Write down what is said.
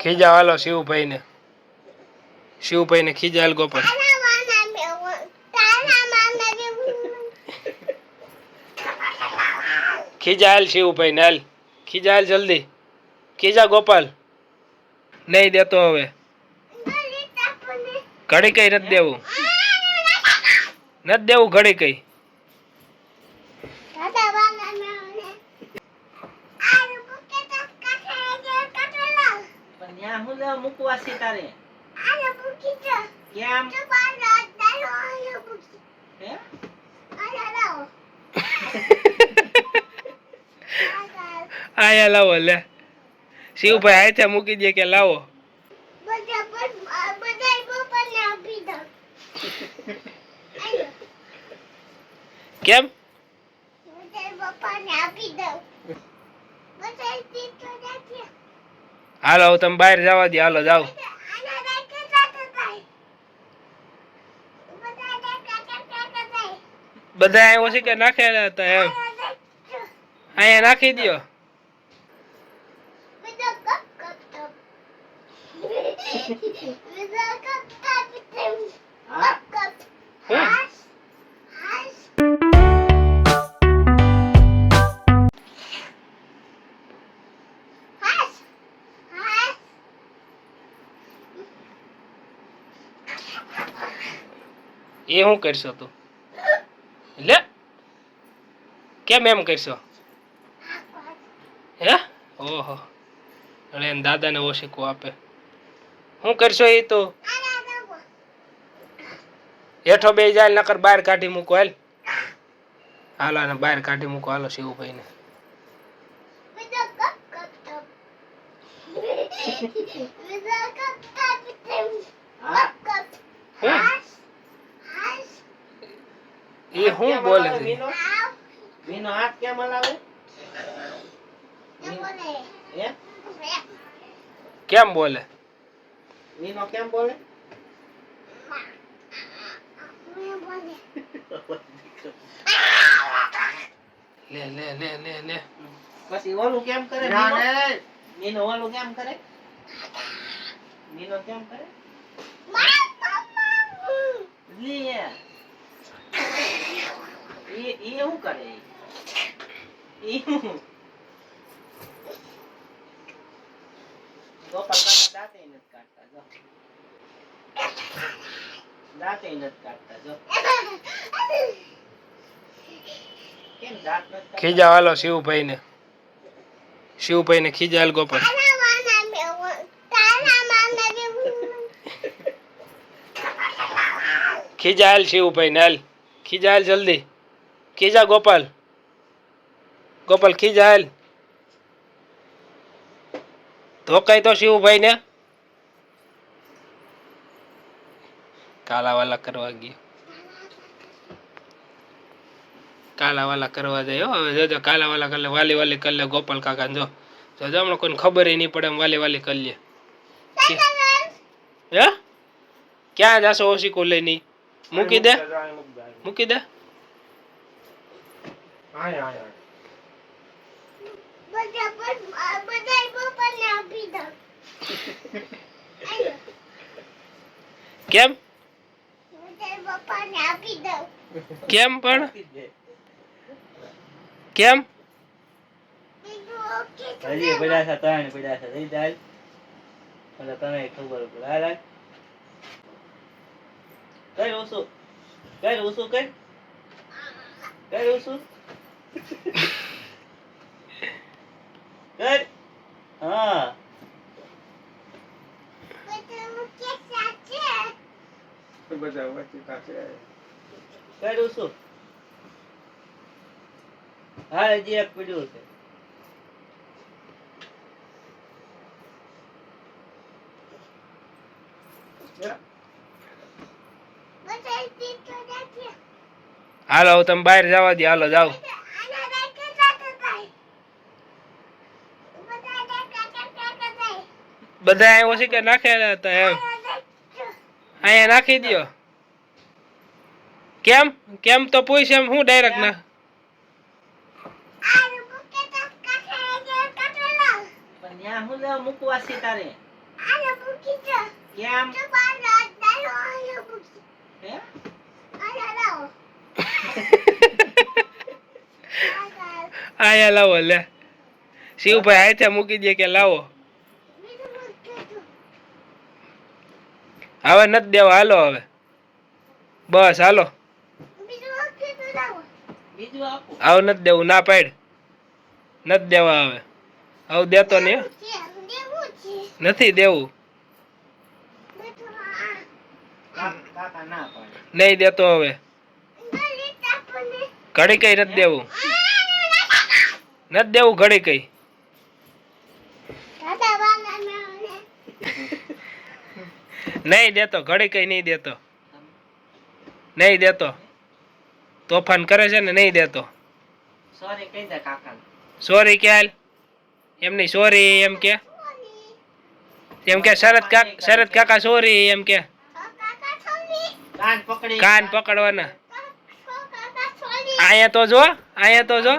ખીજા વાલો શિવભાઈ ને શિવભાઈ ને ખીજાલ ગોપાલ. ખીજાલ શિવભાઈ ને હાલ. ખીજાલ જલ્દી. ખીજા ગોપાલ. નહીં દેતો હવે. ઘડી કઈ નથી દેવું. નથી દેવું ઘડી કઈ. ત્યાં લેવા મૂકવા છે તારે કેમ? હે? આયા લાવો લે. શિવભાઈ હાથે મૂકી દે કે લાવો. કેમ? હાલો તમે બહાર જવા દે હાલો જાઓ. બધા આવ્યો છે કે નાખેલા હતા એમ? અહીંયા નાખી દ્યો. હા એ શું કરશો તું? લે. કેમ એમ કરશો? હે? ઓહો. અને એને દાદાને ઓશીકું આપે. શું કરશો એ તો? હેઠો બે જાય નકર બહાર કાઢી મૂકો હાલ. હાલો ને બહાર કાઢી મૂકો. હાલો શિવભાઈને. હા? એ હું બોલે છે? મીનો? મીનો હાથ કેમ હલાવે કેમ બોલે? મીનો કેમ બોલે? લે લે લે લે લે. પછી ઓલું કેમ કરે મીનો? મીનો ઓલું કેમ કરે? મીનો કેમ કરે? લે ઈ ઈ શું કરે? ઈ શું? ગોપાલ કાકા દાંતે નથી કાઢતા જો. દાંતે નથી કાઢતા જો. કેમ દાંત નથી કાઢતા? ખીજા વાલો શિવભાઈને. શિવભાઈને ખીજાલ ગોપાલ ખીજાલ શિવભાઈને હાલ. ખીજાલ જલ્દી. ખીજા ગોપાલ. ગોપાલ ખીજાલ ધોકાય તો શિવભાઈને. કાલાવાલા કરવા ગયો. કાલાવાલા કરવા જાય હો. હવે જોજો કાલાવાલા કરી લે વાલી વાલી કરી લે ગોપાલ કાકા જો. જોજો હમણાં કોઈને ખબર નહીં પડે એમ વાલી વાલી કરી લે હે? ક્યાં જાશો ઓશીકો લઈ નહીં મૂકી દે. મૂકી દે. કેમ? કેમ પણ? કેમ? હજી પડ્યા છે ત્રણ પડ્યા છે. લઈ જાય એટલે તને ખબર પડે. હાલ. કઈ ઓછું? કઈ ઓછું કઈ? કઈ ઓછું? કઈ હા હા હજી એક પડ્યું છે. હાલો તમે બહાર જવા દે. હાલો જાઓ. બધા અહીં ઓછી કે નાખેલા હતા એમ? અહીંયા નાખી દો કેમ? કેમ તો પૂછ એમ હું ડાયરેક્ટ ના? છે આયા લાવો લે. શિવભાઈ હાથે મૂકી દે કે લાવો. હવે નથી દેવા હાલો હવે. બસ હાલો. આવું હવે નથી દેવું ના પાડ. નથી દેવા હવે. હવે દેતો નહીં. નથી દેવું. ના નહીં દેતો હવે. ઘડી કઈ નથી દેવું. નથી દેવું ઘડી કઈ. નહીં દેતો ઘડી કઈ નહીં દેતો. નહીં દેતો. તોફાન કરે છે ને નહીં દેતો. સોરી કહી દે કાકા સોરી કે હાલ? એમની સોરી એમ કે. એમ કે શરદ કાકા શરદ કાકા સોરી એમ કે. કાન પકડવાના. અહીંયા તો જો. અહીંયા તો જો.